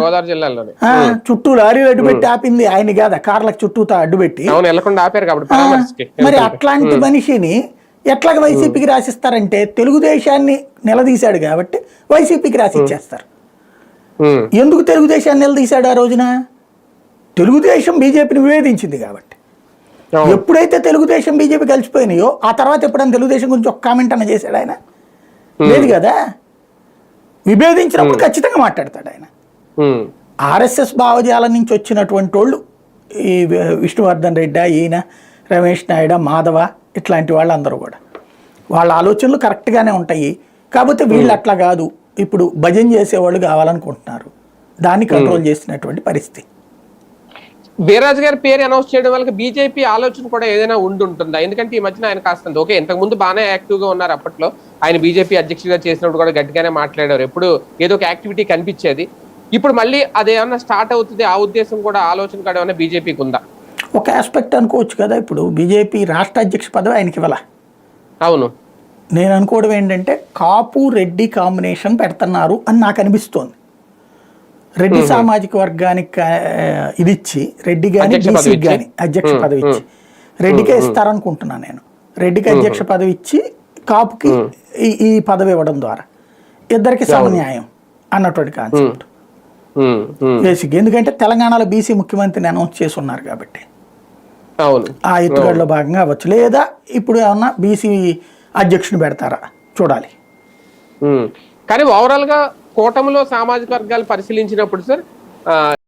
గోదావరి జిల్లాలోనే. చుట్టూ లారీలు అడ్డుపెట్టి ఆపింది ఆయన కాదా కార్లకు చుట్టూతా అడ్డుపెట్టి అవును వెళ్ళకుండా ఆపారు కాబట్టి మరి అట్లాంటి మనిషిని ఎట్లాగ వైసీపీకి రాసిస్తారంటే తెలుగుదేశాన్ని నిలదీశాడు కాబట్టి వైసీపీకి రాసిచ్చేస్తారు. ఎందుకు తెలుగుదేశాన్ని నిలదీశాడు ఆ రోజున? తెలుగుదేశం బీజేపీని వివేదించింది కాబట్టి. ఎప్పుడైతే తెలుగుదేశం బీజేపీ కలిసిపోయినాయో ఆ తర్వాత ఎప్పుడైనా తెలుగుదేశం గురించి ఒక కామెంట్ అన్న చేశాడు ఆయన? లేదు కదా? విభేదించినప్పుడు ఖచ్చితంగా మాట్లాడతాడు ఆయన. ఆర్ఎస్ఎస్ భావజాలం నుంచి వచ్చినటువంటి వాళ్ళు ఈ విష్ణువర్ధన్ రెడ్డి ఈయన రమేష్ నాయుడు మాధవ ఇట్లాంటి వాళ్ళందరూ కూడా. వాళ్ళ ఆలోచనలు కరెక్ట్గానే ఉంటాయి. కాకపోతే వీళ్ళు అట్లా కాదు. ఇప్పుడు భజన చేసేవాళ్ళు కావాలనుకుంటున్నారు. దాన్ని కంట్రోల్ చేసినటువంటి పరిస్థితి. వీర్రాజు గారి పేరు అనౌన్స్ చేయడం వల్ల బీజేపీ ఆలోచన కూడా ఏదైనా ఉంటుందా ఎందుకంటే ఈ మధ్యన ఆయన కాస్త ఓకే ఇంతకు ముందు బాగానే యాక్టివ్గా ఉన్నారు అప్పట్లో. ఆయన బీజేపీ అధ్యక్షుడిగా చేసినప్పుడు కూడా గట్టిగానే మాట్లాడారు. ఎప్పుడు ఏదో ఒక యాక్టివిటీ కనిపించేది. ఇప్పుడు మళ్ళీ అదేమన్నా స్టార్ట్ అవుతుంది ఆ ఉద్దేశం కూడా ఆలోచన కూడా ఏమైనా బీజేపీకి ఉందా? ఒక ఆస్పెక్ట్ అనుకోవచ్చు కదా ఇప్పుడు. బీజేపీ రాష్ట్ర అధ్యక్ష పదవి ఆయనకి ఇవ్వాల? అవును. నేను అనుకోవడం ఏంటంటే కాపు రెడ్డి కాంబినేషన్ పెడుతున్నారు అని నాకు అనిపిస్తోంది. రెడ్డి సామాజిక వర్గానికి ఇది ఇచ్చి రెడ్డి కానీ అధ్యక్ష పదవి బీసీకి? కానీ అధ్యక్ష పదవి ఇచ్చి. రెడ్డికే ఇస్తారనుకుంటున్నాను నేను. రెడ్డికి అధ్యక్ష పదవి ఇచ్చి కాపుకి ఈ పదవి ఇవ్వడం ద్వారా. ఇద్దరికి సమన్యాయం అన్నటువంటి కాన్సెప్ట్ బేసిక్. ఎందుకంటే తెలంగాణలో బీసీ ముఖ్యమంత్రిని అనౌన్స్ చేసి ఉన్నారు కాబట్టి. అవును. ఆ ఎత్తుగడలో భాగంగా అవ్వచ్చు. లేదా ఇప్పుడు ఏమన్నా బీసీ అధ్యక్షుని పెడతారా? చూడాలి. కానీ ఓవరాల్గా కూటమిలో సామాజిక వర్గాలు పరిశీలించినప్పుడు సార్